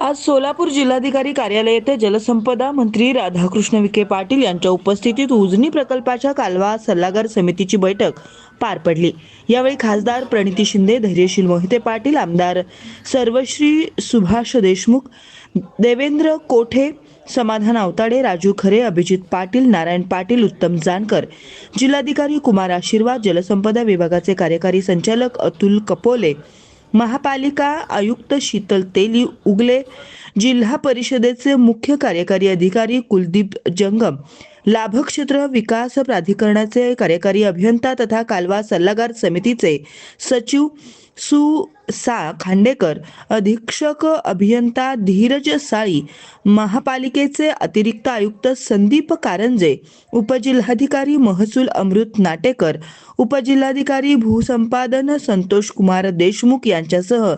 आज सोलापूर जिल्हाधिकारी कार्यालय येथे जलसंपदा मंत्री राधाकृष्ण विखे पाटील यांच्या उपस्थितीत उजनी प्रकल्पाच्या कालवा सल्लागार समितीची बैठक पार पडली. यावेळी खासदार प्रणिती शिंदे धैर्यशील मोहिते पाटील आमदार सर्वश्री सुभाष देशमुख देवेंद्र कोठे समाधान अवताडे राजू खरे अभिजित पाटील नारायण पाटील उत्तम जानकर जिल्हाधिकारी कुमार आशीर्वाद जलसंपदा विभागाचे कार्यकारी संचालक अतुल कपोले महापालिका आयुक्त शीतल तेली उगले जिल्हा परिषदेचे मुख्य कार्यकारी अधिकारी कुलदीप जंगम लाभक्षेत्र विकास प्राधिकरणाचे कार्यकारी अभियंता तथा कालवा सल्लागार समितीचे सचिव सु सा खांडेकर अधीक्षक अभियंता धीरज साळी महापालिकेचे अतिरिक्त आयुक्त संदीप कारंजे उपजिल्हाधिकारी महसूल अमृत नाटेकर उपजिल्हाधिकारी भूसंपादन संतोष कुमार देशमुख यांच्यासह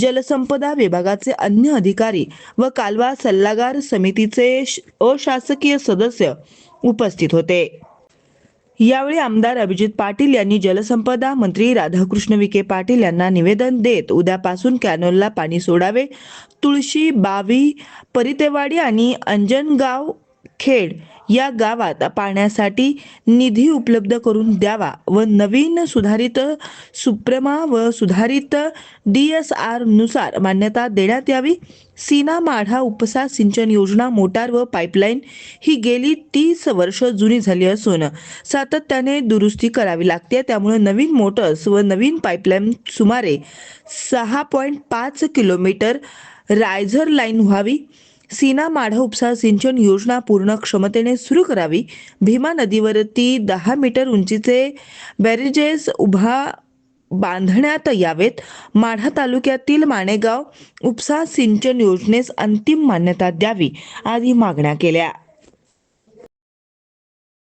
जलसंपदा विभागाचे अन्य अधिकारी व कालवा सल्लागार समितीचे श- अशासकीय सदस्य उपस्थित होते. यावेळी आमदार अभिजित पाटील यांनी जलसंपदा मंत्री राधाकृष्ण विखे पाटील यांना निवेदन देत उद्यापासून कॅनोलला पाणी सोडावे. तुळशी बावी परितेवाडी आणि अंजनगाव खेड या गावात पाण्यासाठी निधी उपलब्ध करून द्यावा व नवीन सुधारित सुप्रमा व सुधारित डी एस आरनुसार मान्यता देण्यात यावी. सीना माढा उपसा सिंचन योजना मोटार व पाईपलाईन ही गेली तीस वर्ष जुनी झाली असून सातत्याने दुरुस्ती करावी लागते. त्यामुळे नवीन मोटर्स व नवीन पाईपलाईन सुमारे सहा पॉईंट पाच किलोमीटर रायझर लाईन व्हावी. सीना माढा उपसा सिंचन योजना पूर्ण क्षमतेने सुरू करावी. भीमा नदीवरती दहा मीटर उंचीचे बॅरेजेस उभा बांधण्यात यावेत. माढा तालुक्यातील माणेगाव उपसा सिंचन योजनेस अंतिम मान्यता द्यावी आदी मागण्या केल्या.